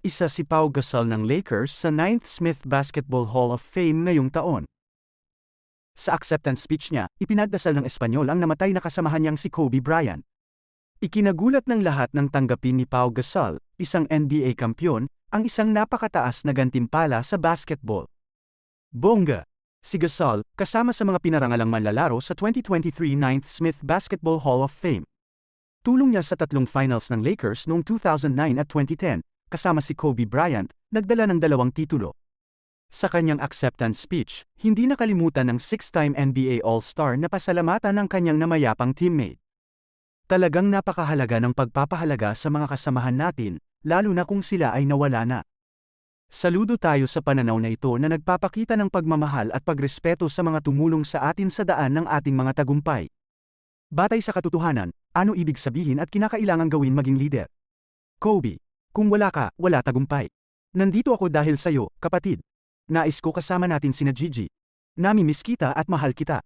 Isa si Pau Gasol ng Lakers sa 9th Smith Basketball Hall of Fame ngayong taon. Sa acceptance speech niya, ipinagdasal ng Espanyol ang namatay na kasamahan niyang si Kobe Bryant. Ikinagulat ng lahat ng tanggapin ni Pau Gasol, isang NBA kampiyon, ang isang napakataas na gantimpala sa basketball. Bongga! Si Gasol, kasama sa mga pinarangalang manlalaro sa 2023 9th Smith Basketball Hall of Fame. Tulong niya sa tatlong finals ng Lakers noong 2009 at 2010, kasama si Kobe Bryant, nagdala ng dalawang titulo. Sa kanyang acceptance speech, hindi nakalimutan ng six-time NBA All-Star na pasalamatan ng kanyang namayapang teammate. Talagang napakahalaga ng pagpapahalaga sa mga kasamahan natin, lalo na kung sila ay nawala na. Saludo tayo sa pananaw na ito na nagpapakita ng pagmamahal at pagrespeto sa mga tumulong sa atin sa daan ng ating mga tagumpay. Batay sa katotohanan, ano ibig sabihin at kinakailangang gawin maging leader? Kobe, kung wala ka, wala tagumpay. Nandito ako dahil sa'yo, kapatid. Nais ko kasama natin sina Gigi. Nami-miss kita at mahal kita.